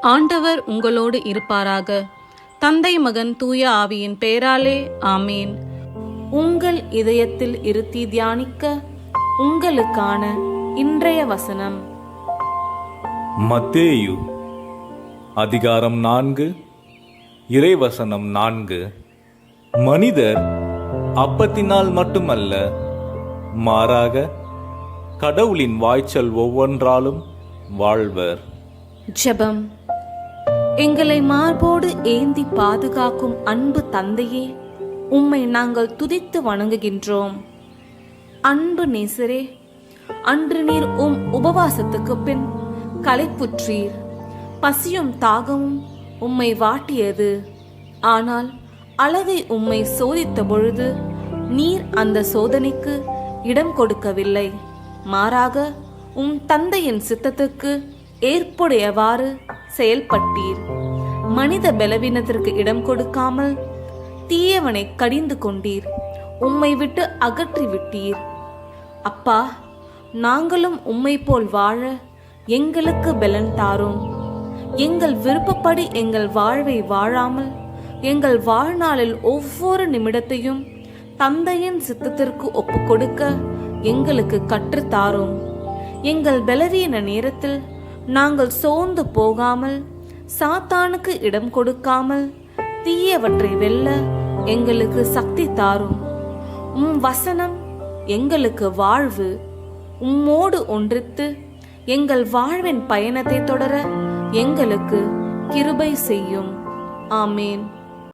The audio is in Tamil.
ஆண்டவர் உங்களோடு இருப்பாராக. தந்தை மகன் தூய ஆவியின் பெயராலே ஆமேன். உங்கள் இதயத்தில் இருத்தி தியானிக்க உங்களுக்கான இன்றைய வசனம். மத்தேயு அதிகாரம் நான்கு இறைவசனம் நான்கு. மனிதர் அப்பத்தினால் மட்டுமல்ல மாறாக கடவுளின் வாய்ச்சல் ஒவ்வொன்றாலும் வாழ்வர். ஜெபம். எங்களை மார்போடு ஏந்தி பாதுகாக்கும் அன்பு தந்தையே உம்மை நாங்கள் துதித்து வணங்குகின்றோம். அன்பு நேசரே அன்று நீர் உம் உபவாசத்துக்கு பின் களைப்புற்றீர். பசியும் தாகமும் உம்மை வாட்டியது. ஆனால் அழகை உம்மை சோதித்த பொழுது நீர் அந்த சோதனைக்கு இடம் கொடுக்கவில்லை. மாறாக உம் தந்தையின் சித்தத்துக்கு ஏற்புடையவாறு செயல்பட்டீர். மனித பலவீனத்திற்கு இடம் கொடுக்காமல் தீயவனை கடிந்து கொண்டீர். உம்மை விட்டு அகற்றி விட்டீர் அப்பா நாங்களும் உம்மை போல் வாழ எங்களுக்கு பலன் தாரும். எங்கள் விருப்பப்படி எங்கள் வாழ்வை வாழாமல் எங்கள் வாழ்நாளில் ஒவ்வொரு நிமிடத்தையும் தந்தையின் சித்தத்திற்கு ஒப்பு கொடுக்க எங்களுக்கு கற்றுத்தாரும். எங்கள் பலவீன நேரத்தில் நாங்கள் சோர்ந்து போகாமல் சாத்தானுக்கு இடம் கொடுக்காமல் தீயவற்றை வெல்ல எங்களுக்கு சக்தி தாரும். உம் வசனம் எங்களுக்கு வாழ்வு. உம்மோடு ஒன்றித்து எங்கள் வாழ்வின் பயணத்தை தொடர எங்களுக்கு கிருபை செய்யும். ஆமேன்.